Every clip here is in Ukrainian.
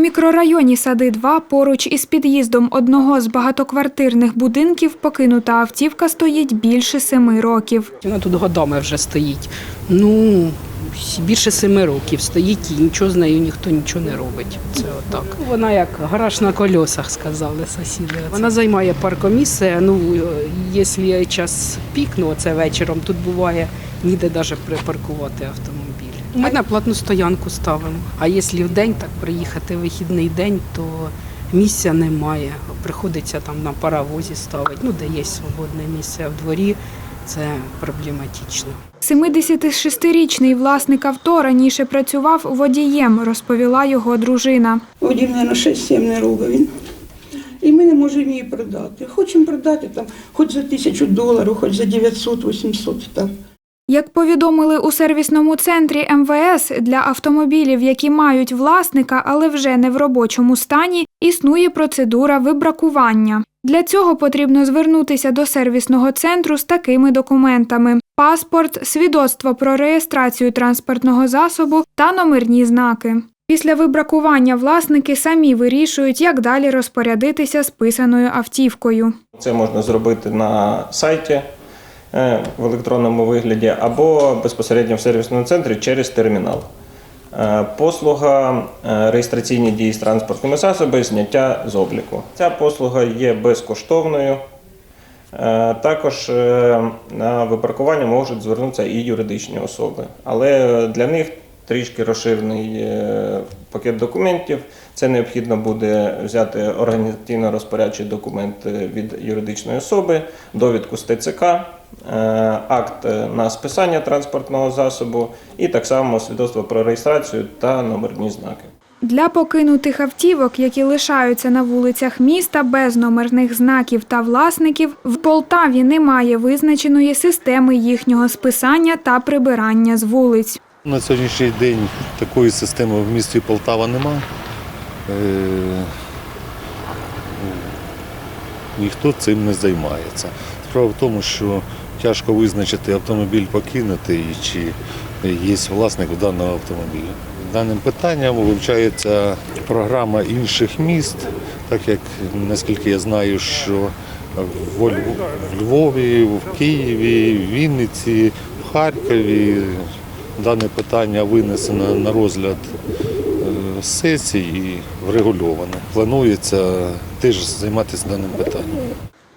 мікрорайоні Сади 2 поруч із під'їздом одного з багатоквартирних будинків покинута автівка стоїть більше семи років. Вона тут годами вже стоїть. Ну, більше семи років стоїть і нічого з нею ніхто нічого не робить. Це отак. Вона як гараж на колесах, сказали сусіди. Вона займає паркомісце. Ну, е, якщо час пік, ну це вечором, тут буває ніде навіть припаркувати автомобіль. Ми на платну стоянку ставимо. А якщо в день так приїхати вихідний день, то місця немає. Приходиться там на паровозі ставити. Ну, де є свободне місце а в дворі, це проблематично. 76-річний власник авто раніше працював водієм, розповіла його дружина. Водій, мабуть, 6-7 не робить він. І ми не можемо її продати. Хочемо продати там хоч за тисячу доларів, хоч за 900-800. Так. Як повідомили у сервісному центрі МВС, для автомобілів, які мають власника, але вже не в робочому стані, існує процедура вибракування. Для цього потрібно звернутися до сервісного центру з такими документами: паспорт, свідоцтво про реєстрацію транспортного засобу та номерні знаки. Після вибракування власники самі вирішують, як далі розпорядитися списаною автівкою. Це можна зробити на сайті в електронному вигляді або безпосередньо в сервісному центрі через термінал. Е, Послуга е, реєстраційні дії з транспортними засобами, зняття з обліку. Ця послуга є безкоштовною. Е, Також е, на випаркування можуть звернутися і юридичні особи, але для них трішки розширений е, пакет документів. Це необхідно буде взяти організаційно-розпорядчий документ е, від юридичної особи, довідку з ТЦК, е, акт е, на списання транспортного засобу і так само свідоцтво про реєстрацію та номерні знаки. Для покинутих автівок, які лишаються на вулицях міста без номерних знаків та власників, в Полтаві немає визначеної системи їхнього списання та прибирання з вулиць. На сьогоднішній день такої системи в місті Полтава нема. Е, Ніхто цим не займається. Справа в тому, що тяжко визначити автомобіль покинутий чи є власник даного автомобіля. Даним питанням вивчається програма інших міст, так як наскільки я знаю, що в Львові, в Києві, в Вінниці, в Харкові дане питання винесено на розгляд е, сесій і врегульоване. Планується теж займатися даним питанням.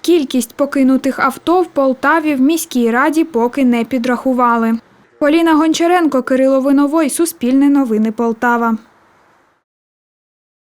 Кількість покинутих авто в Полтаві в міській раді поки не підрахували. Поліна Гончаренко, Кирило Виновой, Суспільне новини Полтава.